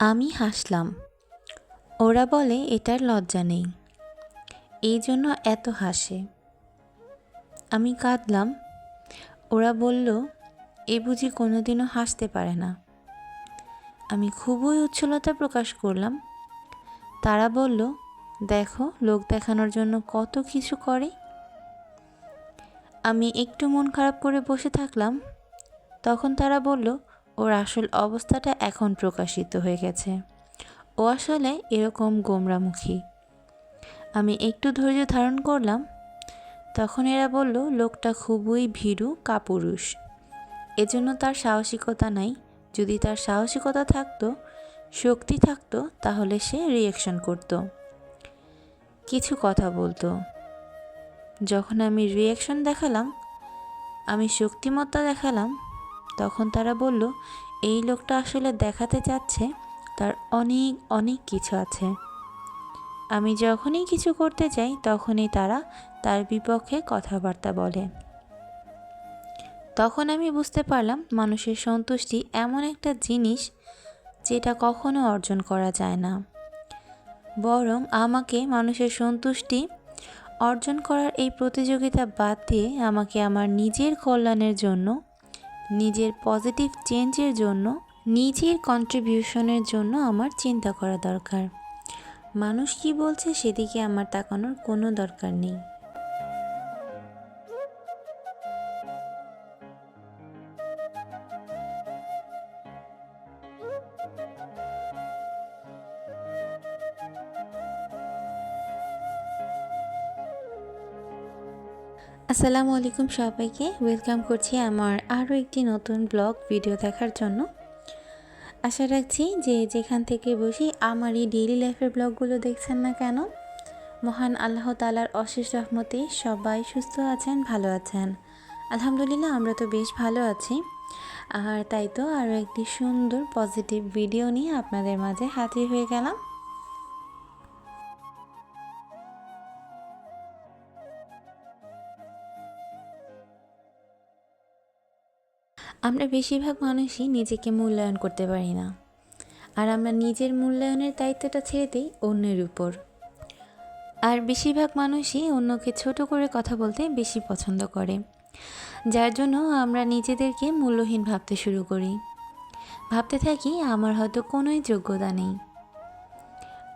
আমি হাসলাম। ওরা বলে, এটার লজ্জা নেই। এই জন্য এত হাসে। আমি কাঁদলাম। ওরা বলল, এ বুঝি কোনোদিনও হাসতে পারে না। আমি খুবই উচ্ছলতা প্রকাশ করলাম। তারা বলল, দেখো, লোক দেখানোর জন্য কত কিছু করে। আমি একটু মন খারাপ করে বসে থাকলাম। তখন তারা বলল ওর আসল অবস্থাটা এখন প্রকাশিত হয়ে গেছে। ও আসলে এরকম গোমরামুখী। আমি একটু ধৈর্য ধারণ করলাম। তখন এরা বলল, লোকটা খুবই ভীরু, কাপুরুষ। এজন্য তার সাহসিকতা নাই। যদি তার সাহসিকতা থাকতো, শক্তি থাকতো, তাহলে সে রিয়াকশন করত। কিছু কথা বলতো। যখন আমি রিয়াকশন দেখালাম, আমি শক্তিমত্তা দেখালাম তখন তারা বলল, এই লোকটা আসলে দেখাতে চাচ্ছে, তার অনেক অনেক কিছু আছে। আমি যখনই কিছু করতে চাই তখনই তারা তার বিপক্ষে কথাবার্তা বলে। তখন আমি বুঝতে পারলাম, মানুষের সন্তুষ্টি এমন একটা জিনিস যেটা কখনো অর্জন করা যায় না। বরং আমাকে মানুষের সন্তুষ্টি অর্জন করার এই প্রতিযোগিতা বাদ দিয়ে আমাকে আমার নিজের কল্যাণের জন্য নিজের পজিটিভ চেঞ্জের জন্য, নিজের কন্ট্রিবিউশনের জন্য আমার চিন্তা করা দরকার। মানুষ কি বলছে সেদিকে আমার তাকানোর কোনো দরকার নেই। আসসালামু আলাইকুম সবাইকে। ওয়েলকাম করছি আমার আরও একটি নতুন ব্লগ ভিডিও দেখার জন্য। আশা রাখছি যে যেখান থেকে বসি আমার এই ডেইলি লাইফের ব্লগগুলো দেখছেন না কেন, মহান আল্লাহ তালার অশেষ রহমতে সবাই সুস্থ আছেন, ভালো আছেন। আলহামদুলিল্লাহ আমরা তো বেশ ভালো আছি। আর তাই তো আরও একটি সুন্দর পজিটিভ ভিডিও নিয়ে আপনাদের মাঝে হাজির হয়ে গেলাম। আমরা বেশিরভাগ মানুষই নিজেকে মূল্যায়ন করতে পারি না। আর আমরা নিজের মূল্যায়নের দায়িত্বটা ছেড়ে দিই অন্যের উপর। আর বেশিরভাগ মানুষই অন্যকে ছোট করে কথা বলতে বেশি পছন্দ করে। যার জন্য আমরা নিজেদেরকে মূল্যহীন ভাবতে শুরু করি। ভাবতে থাকি আমার হয়তো কোনোই যোগ্যতা নেই।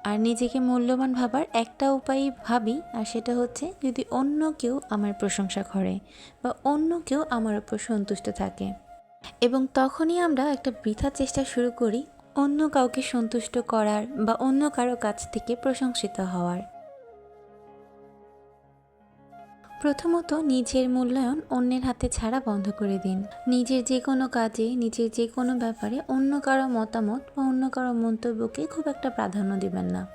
আর নিজেকে মূল্যবান ভাবার একটা উপায় ভাবি, আর সেটা হচ্ছে যদি অন্য কেউ আমার প্রশংসা করে বা অন্য কেউ আমার উপর সন্তুষ্ট থাকে। এবং তখনই আমরা একটা বৃথা চেষ্টা শুরু করি অন্য কাউকে সন্তুষ্ট করার বা অন্য কারও কাছ থেকে প্রশংসিত হওয়ার। প্রথমত নিজের মূল্যায়ন অন্যের হাতে ছাড়া বন্ধ করে দিন। নিজের যে কোনো কাজে, নিজের যে কোনো ব্যাপারে অন্য কারও মতামত বা অন্য কারও মন্তব্যকে খুব একটা প্রাধান্য দিবেন না।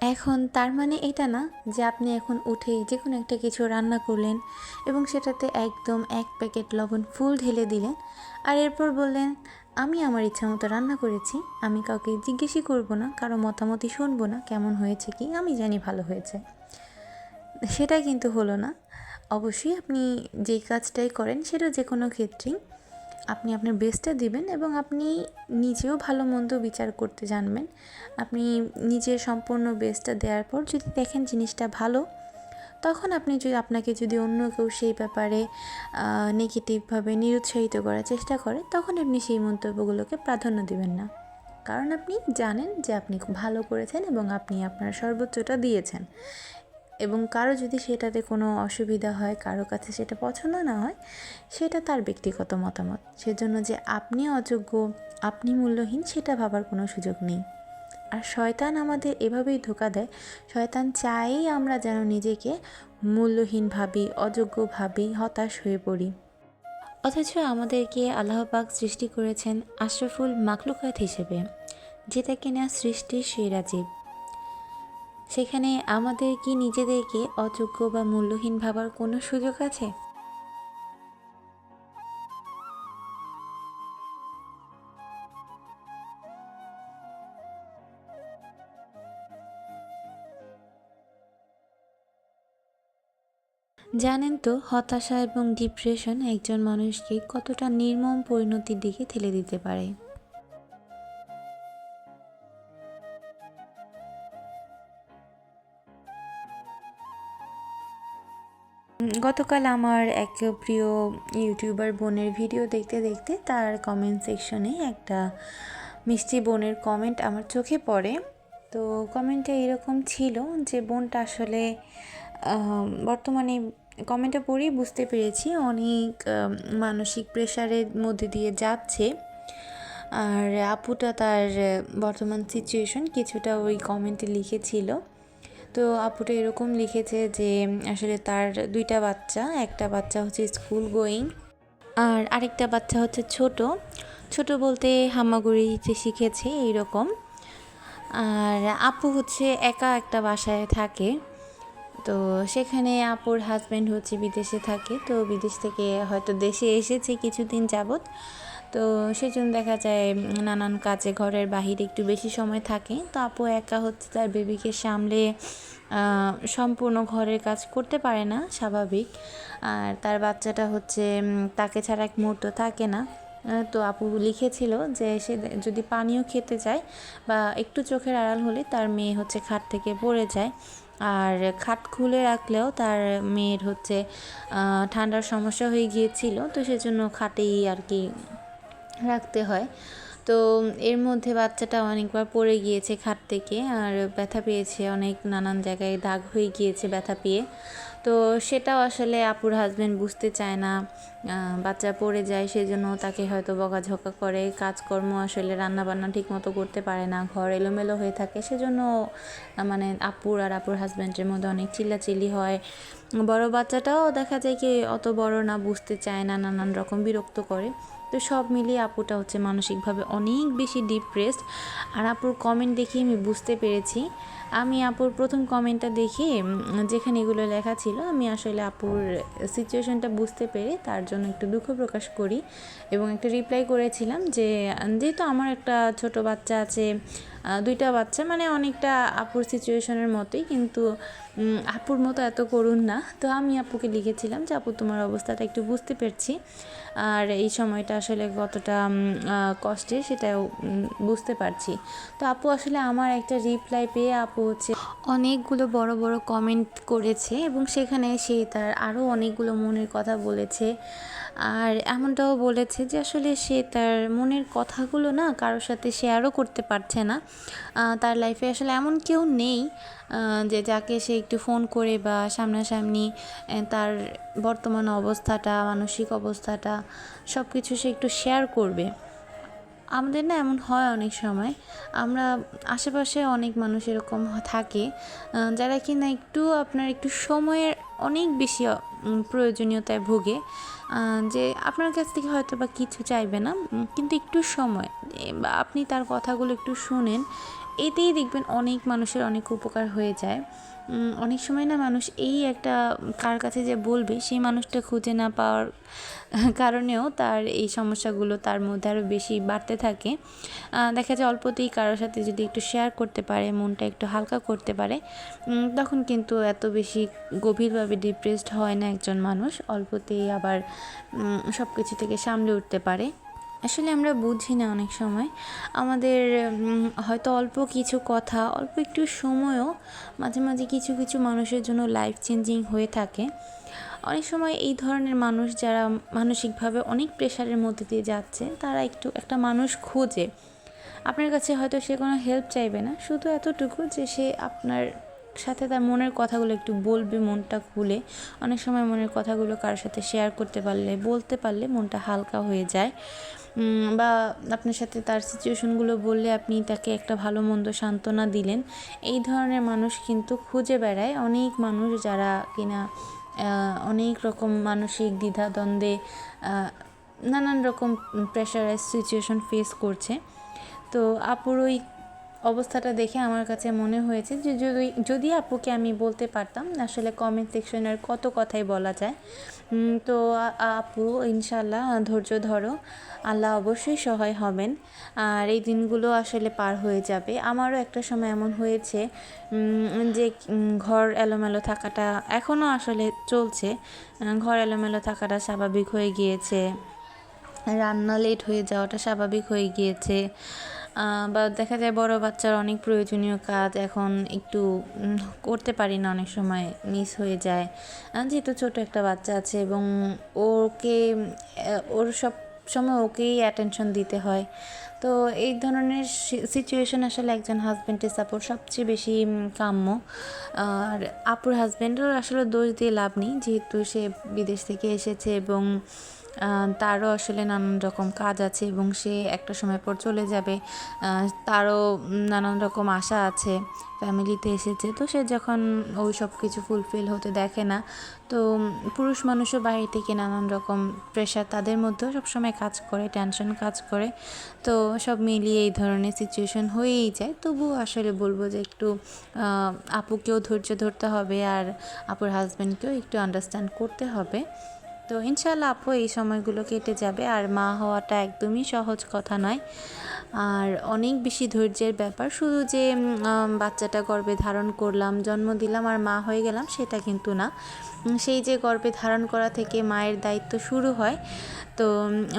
এখন তার মানে এটা না যে আপনি এখন উঠেই যে কোনো একটা কিছু রান্না করলেন এবং সেটাতে একদম এক প্যাকেট লবণ ফুল ঢেলে দিলেন আর এরপর বললেন, আমি আমার ইচ্ছা মতো রান্না করেছি, আমি কাউকে জিজ্ঞেসই করব না, কারও মতামতই শুনব না, কেমন হয়েছে কি, আমি জানি ভালো হয়েছে। সেটা কিন্তু হলো না। অবশ্যই আপনি যেই কাজটাই করেন সেটা যে কোনো ক্ষেত্রেই আপনি আপনার বেস্টটা দিবেন এবং আপনি নিজেও ভালো মন্দ বিচার করতে জানবেন। আপনি নিজের সম্পূর্ণ বেস্টটা দেওয়ার পর যদি দেখেন জিনিসটা ভালো, তখন আপনি যদি আপনাকে যদি অন্য কেউ সেই ব্যাপারে নেগেটিভভাবে নিরুৎসাহিত করার চেষ্টা করে, তখন আপনি সেই মন্তব্যগুলোকে প্রাধান্য দেবেন না। কারণ আপনি জানেন যে আপনি ভালো করেছেন এবং আপনি আপনার সর্বোচ্চটা দিয়েছেন। এবং কারও যদি সেটাতে কোনো অসুবিধা হয়, কারও কাছে সেটা পছন্দ না হয়, সেটা তার ব্যক্তিগত মতামত। সেজন্য যে আপনি অযোগ্য, আপনি মূল্যহীন, সেটা ভাবার কোনো সুযোগ নেই। আর শয়তান আমাদের এভাবেই ধোকা দেয়। শয়তান চাই আমরা যেন নিজেকে মূল্যহীন ভাবি, অযোগ্য ভাবি, হতাশ হয়ে পড়ি। অথচ আমাদেরকে আল্লাহবাক সৃষ্টি করেছেন আশরাফুল মাকলুকাত হিসেবে যেটা কিনা সৃষ্টির সেরা জীব সেখানে আমাদের কি নিজেদেরকে অযোগ্য বা মূল্যহীন ভাবার কোনো সুযোগ আছে? জানেন তো, হতাশা এবং ডিপ্রেশন একজন মানুষকে কতটা নির্মম পরিণতির দিকে ঠেলে দিতে পারে। গতকাল আমার এক প্রিয় ইউটিউবার বোনের ভিডিও দেখতে দেখতে তার কমেন্ট সেকশনে একটা মিষ্টি বোনের কমেন্ট আমার চোখে পড়ে। তো কমেন্টটা এরকম ছিল যে, বোনটা আসলে বর্তমানে কমেন্টটা পড়েই বুঝতে পেরেছি অনেক মানসিক প্রেশারের মধ্যে দিয়ে যাচ্ছে। আর আপুটা তার বর্তমান সিচুয়েশন কিছুটা ওই কমেন্টে লিখেছিল। তো আপুটা এরকম লিখেছে যে, আসলে তার দুইটা বাচ্চা, একটা বাচ্চা হচ্ছে স্কুল গোয়িং আর আরেকটা বাচ্চা হচ্ছে ছোট। ছোট বলতে হামাগুড়ি দিতে শিখেছে এইরকম। আর আপু হচ্ছে একা একটা বাসায় থাকে। তো সেখানে আপুর হাজব্যান্ড হচ্ছে বিদেশে থাকে। তো বিদেশ থেকে হয়তো দেশে এসেছে কিছুদিন যাবৎ। তো সেজন্য দেখা যায় নানান কাজে ঘরের বাহিরে একটু বেশি সময় থাকে। তো আপু একা হচ্ছে তার বেবিকে সামলে সম্পূর্ণ ঘরের কাজ করতে পারে না, স্বাভাবিক। আর তার বাচ্চাটা হচ্ছে তাকে ছাড়া এক মুহূর্ত থাকে না। তো আপু লিখেছিল যে সে যদি পানিও খেতে চায় বা একটু চোখের আড়াল হলে তার মেয়ে হচ্ছে খাট থেকে পড়ে যায়। আর খাট খুলে রাখলেও তার মেয়ের হচ্ছে ঠান্ডার সমস্যা হয়ে গিয়েছিল। তো সেজন্য খাটেই আর কি রাখতে হয়। তো এর মধ্যে বাচ্চাটা অনেকবার পড়ে গিয়েছে খাট থেকে আর ব্যথা পেয়েছে, অনেক নানান জায়গায় দাগ হয়ে গিয়েছে ব্যথা পেয়ে। তো সেটাও আসলে আপুর হাজব্যান্ড বুঝতে চায় না। বাচ্চা পড়ে যায় সেজন্য তাকে হয়তো বকাঝকা করে, কাজকর্ম আসলে রান্না বান্না ঠিক মতো করতে পারে না, ঘর এলোমেলো হয়ে থাকে। সেজন্য মানে আপুর আর আপুর হাজব্যান্ডের মধ্যে অনেক চিল্লাচিল্লি হয়। বড় বাচ্চাটাও দেখা যায় কি অত বড় না, বুঝতে চায় না, নানান রকম বিরক্ত করে। তো সব মিলিয়ে আপুটা হচ্ছে মানসিকভাবে অনেক বেশি ডিপ্রেসড আর আপুর কমেন্ট দেখে আমি বুঝতে পেরেছি। আমি আপুর প্রথম কমেন্টটা দেখে যেখানে এগুলো লেখা ছিল, আমি আসলে আপুর সিচুয়েশনটা বুঝতে পেরে তার জন্য একটু দুঃখ প্রকাশ করি এবং একটা রিপ্লাই করেছিলাম যে, যেহেতু আমার একটা ছোট বাচ্চা আছে দুইটা বাচ্চা মানে অনেকটা আপুর সিচুয়েশনের মতোই, কিন্তু আপুর মতো এত করুন না। তো আমি আপুকে লিখেছিলাম যে, আপু, তোমার অবস্থাটা একটু বুঝতে পারছি। আর এই সময়টা আসলে কতটা কষ্টের, সেটাও বুঝতে পারছি। তো আপু আসলে আমার একটা রিপ্লাই পেয়ে আপু হচ্ছে অনেকগুলো বড় বড় কমেন্ট করেছে এবং সেখানে সে তার আরও অনেকগুলো মনের কথা বলেছে। আর এমনটাও বলেছে যে আসলে সে তার মনের কথাগুলো না কারোর সাথে শেয়ারও করতে পারছে না। তার লাইফে আসলে এমন কেউ নেই যে যাকে সে একটু ফোন করে বা সামনাসামনি তার বর্তমান অবস্থাটা, মানসিক অবস্থাটা সব কিছু সে একটু শেয়ার করবে। আমাদের না এমন হয় অনেক সময়, আমরা আশেপাশে অনেক মানুষ এরকম থাকে যারা কি না একটু আপনার একটু সময়ের অনেক বেশি প্রয়োজনীয়তায় ভোগে। যে আপনার কাছ থেকে হয়তো বা কিছু চাইবে না কিন্তু একটু সময়। আপনি তার কথাগুলো একটু শুনেন, এতেই দেখবেন অনেক মানুষের অনেক উপকার হয়ে যায়। অনেক সময় না মানুষ এই একটা কার কাছে যে বলবে, সেই মানুষটা খুঁজে না পাওয়ার কারণেও তার এই সমস্যাগুলো তার মধ্যে আরও বেশি বাড়তে থাকে। দেখা যায় অল্পতেই কারোর সাথে যদি একটু শেয়ার করতে পারে, মনটা একটু হালকা করতে পারে তখন কিন্তু এত বেশি গভীরভাবে ডিপ্রেসড হয় না একজন মানুষ, অল্পতেই আবার সব কিছু থেকে সামলে উঠতে পারে। আসলে আমরা বুঝি না অনেক সময়। আমাদের হয়তো অল্প কিছু কথা, অল্প একটু সময়ও মাঝে মাঝে কিছু কিছু মানুষের জন্য লাইফ চেঞ্জিং হয়ে থাকে। অনেক সময় এই ধরনের মানুষ যারা মানসিকভাবে অনেক প্রেশারের মধ্যে দিয়ে যাচ্ছে, তারা একটু একটা মানুষ খোঁজে। আপনার কাছে হয়তো সে কোনো হেল্প চাইবে না, শুধু এতটুকু যে সে আপনার সাথে তার মনের কথাগুলো একটু বলবে মনটা খুলে। অনেক সময় মনের কথাগুলো কারোর সাথে শেয়ার করতে পারলে বলতে পারলে মনটা হালকা হয়ে যায়। বা আপনার সাথে তার সিচুয়েশনগুলো বললে আপনি তাকে একটা ভালো মন্দ সান্ত্বনা দিলেন। এই ধরনের মানুষ কিন্তু খুঁজে বেড়ায়। অনেক মানুষ যারা কিনা অনেক রকম মানসিক দ্বিধাদ্বন্দ্বে আহ, নানান রকম প্রেশারাইজ সিচুয়েশন ফেস করছে। তো আপুর ওই অবস্থাটা দেখে আমার কাছে মনে হয়েছে যে যদি যদি আপুকে আমি বলতে পারতাম, আসলে কমেন্ট সেকশনের কত কথাই বলা যায়। তো আপু ইনশাল্লাহ ধৈর্য ধরো। আল্লাহ অবশ্যই সহায় হবেন। আর এই দিনগুলো আসলে পার হয়ে যাবে। আমারও একটা সময় এমন হয়েছে যে ঘর এলোমেলো থাকাটা এখনও আসলে চলছে। ঘর এলোমেলো থাকাটা স্বাভাবিক হয়ে গিয়েছে। রান্না লেট হয়ে যাওয়াটা স্বাভাবিক হয়ে গিয়েছে। বা দেখা যায় বড় বাচ্চার অনেক প্রয়োজনীয় কাজ এখন একটু করতে পারি না, অনেক সময় মিস হয়ে যায়। যেহেতু ছোট একটা বাচ্চা আছে এবং ওকে ওর সব সময় ওকেই অ্যাটেনশন দিতে হয়। তো এই ধরনের সিচুয়েশন আসলে একজন হাজব্যান্ডের সাপোর্ট সবচেয়ে বেশি কাম্য। আর আপুর হাজব্যান্ডের আসলে দোষ দিয়ে লাভ নেই, যেহেতু সে বিদেশ থেকে এসেছে এবং তারও আসলে নানান রকম কাজ আছে এবং সে একটা সময় পর চলে যাবে। তারও নানান রকম আশা আছে, ফ্যামিলিতে এসেছে। তো সে যখন ওই সব কিছু ফুলফিল হতে দেখে না, তো পুরুষ মানুষও বাইরে থেকে নানান রকম প্রেশার তাদের মধ্যেও সবসময় কাজ করে টেনশন কাজ করে। তো সব মিলিয়ে এই ধরনের সিচুয়েশন হয়েই যায়। তবুও আসলে বলব যে একটু আপুকেও ধৈর্য ধরতে হবে আর আপুর হাজব্যান্ডকেও একটু আন্ডারস্ট্যান্ড করতে হবে। তো ইনশাল্লাহ আপু, এই সময়গুলো কেটে যাবে। আর মা হওয়াটা একদমই সহজ কথা নয়। আর অনেক বেশি ধৈর্যের ব্যাপার। শুধু যে বাচ্চাটা গর্ভে ধারণ করলাম, জন্ম দিলাম আর মা হয়ে গেলাম, সেটা কিন্তু না। সেই যে গর্ভে ধারণ করা থেকে মায়ের দায়িত্ব শুরু হয়। তো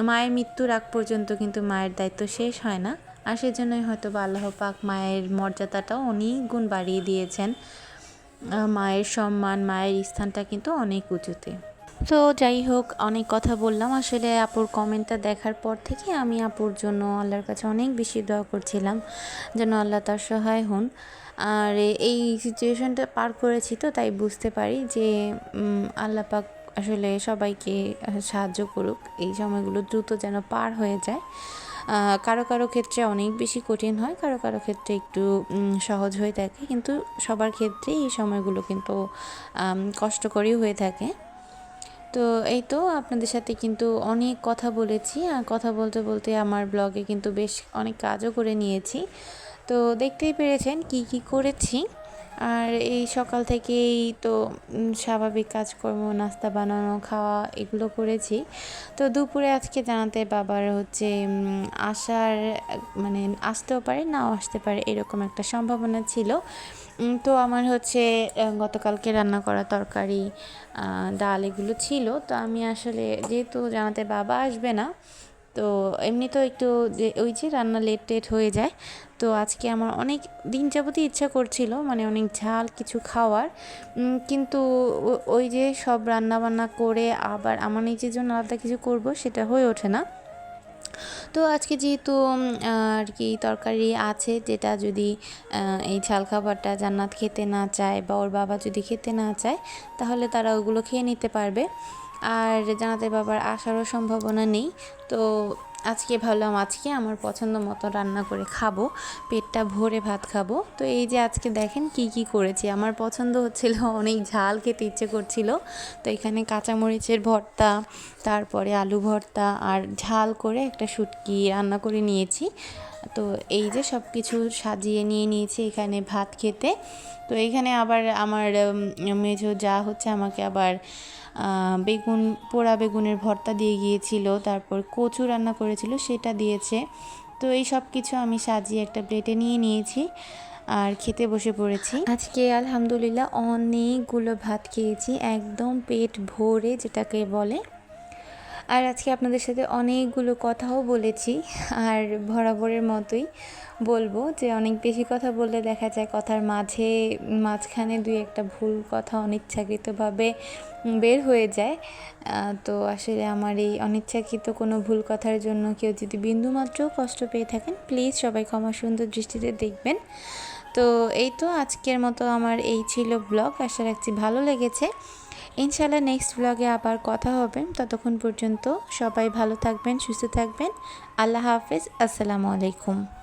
মায়ের মৃত্যুর আগ পর্যন্ত কিন্তু মায়ের দায়িত্ব শেষ হয় না। আর সেজন্যই হয়তো বা আল্লাহ পাক মায়ের মর্যাদাটাও অনেক গুণ বাড়িয়ে দিয়েছেন। মায়ের সম্মান, মায়ের স্থানটা কিন্তু অনেক উঁচুতে। তো যাই হোক, অনেক কথা বললাম। আসলে আপুর কমেন্টটা দেখার পর থেকে আমি আপুর জন্য আল্লাহর কাছে অনেক বেশি দোয়া করছিলাম, যেন আল্লাহ তার সহায় হন। আর এই সিচুয়েশনটা পার করেছি তো, তাই বুঝতে পারি যে আল্লাহ পাক আসলে সবাইকে সাহায্য করুক, এই সময়গুলো দ্রুত যেন পার হয়ে যায়। কারও কারও ক্ষেত্রে অনেক বেশি কঠিন হয়, কারও কারও ক্ষেত্রে একটু সহজ হয়ে থাকে, কিন্তু সবার ক্ষেত্রেই এই সময়গুলো কিন্তু কষ্টকরই হয়ে থাকে। তো এই তো আপনাদের সাথে কিন্তু অনেক কথা বলেছি। আর কথা বলতে বলতে আমার ব্লগে কিন্তু বেশ অনেক কাজও করে নিয়েছি। তো দেখতেই পেরেছেন কি কি করেছি। আর এই সকাল থেকেই তো স্বাভাবিক কাজকর্ম, নাস্তা বানানো, খাওয়া এগুলো করেছি। তো দুপুরে আজকে জানাতে বাবার হচ্ছে আসার মানে আসতেও পারে, নাও আসতে পারে এরকম একটা সম্ভাবনা ছিল। তো আমার হচ্ছে গতকালকে রান্না করা তরকারি ডাল এগুলো ছিল। তো আমি আসলে, যেহেতু জানাতে বাবা আসবে না, তো এমনি তো একটু ওই যে রান্না লেট টেট হয়ে যায়। তো আজকে আমার অনেক দিন যাবতই ইচ্ছা করছিল মানে অনেক ঝাল কিছু খাওয়ার। কিন্তু ওই যে সব রান্না বান্না করে আবার আমার নিজের জন্য আলাদা কিছু করব, সেটা হয়ে ওঠে না। তো আজকে যেহেতু আর কি তরকারি আছে যেটা যদি এই ঝাল খাবারটা জান্নাত খেতে না চায় বা ওর বাবা যদি খেতে না চায়, তাহলে তারা ওগুলো খেয়ে নিতে পারবে। আর জানাতে বাবার আসারও সম্ভাবনা নেই। তো আজকে ভাবলাম আজকে আমার পছন্দ মতো রান্না করে খাব। পেটটা ভরে ভাত খাব। তো এই যে আজকে দেখেন কি কি করেছি। আমার পছন্দ হচ্ছিল, অনেক ঝাল খেতে ইচ্ছে করছিল। তো এখানে কাঁচামরিচের ভর্তা, তারপরে আলু ভর্তা আর ঝাল করে একটা শুটকি রান্না করে নিয়েছি। তো এই যে সব কিছু সাজিয়ে নিয়ে নিয়েছি এখানে ভাত খেতে। তো এইখানে আবার আমার মেজো যা হচ্ছে আমাকে আবার বেগুন, পোড়া বেগুনের ভর্তা দিয়ে গিয়েছিল, তারপর কচু রান্না করেছিল, সেটা দিয়েছে। তো এই সব কিছু আমি সাজিয়ে একটা প্লেটে নিয়ে নিয়েছি আর খেতে বসে পড়েছি। আজকে আলহামদুলিল্লাহ অনেকগুলো ভাত খেয়েছি, একদম পেট ভরে যেটাকে বলে। আর আজকে আপনাদের সাথে অনেকগুলো কথাও বলেছি, আর বরাবরের মতোই। বলব যে অনেক বেশি কথা বললে দেখা যায় কথার মাঝে, মাঝখানে দুই একটা ভুল কথা অনিচ্ছাকৃতভাবে বের হয়ে যায়। তো আসলে আমার এই অনিচ্ছাকৃত কোনো ভুল কথার জন্য কেউ যদি বিন্দুমাত্র কষ্ট পেয়ে থাকেন প্লিজ সবাই ক্ষমা সুন্দর দৃষ্টিতে দেখবেন। তো এই তো আজকের মতো আমার এই ছিল ব্লগ, আশা রাখছি ভালো লেগেছে। ইনশাল্লাহ নেক্সট ব্লগে আবার কথা হবে। ততক্ষণ পর্যন্ত সবাই ভালো থাকবেন, সুস্থ থাকবেন। আল্লাহ হাফেজ, আসসালামু আলাইকুম।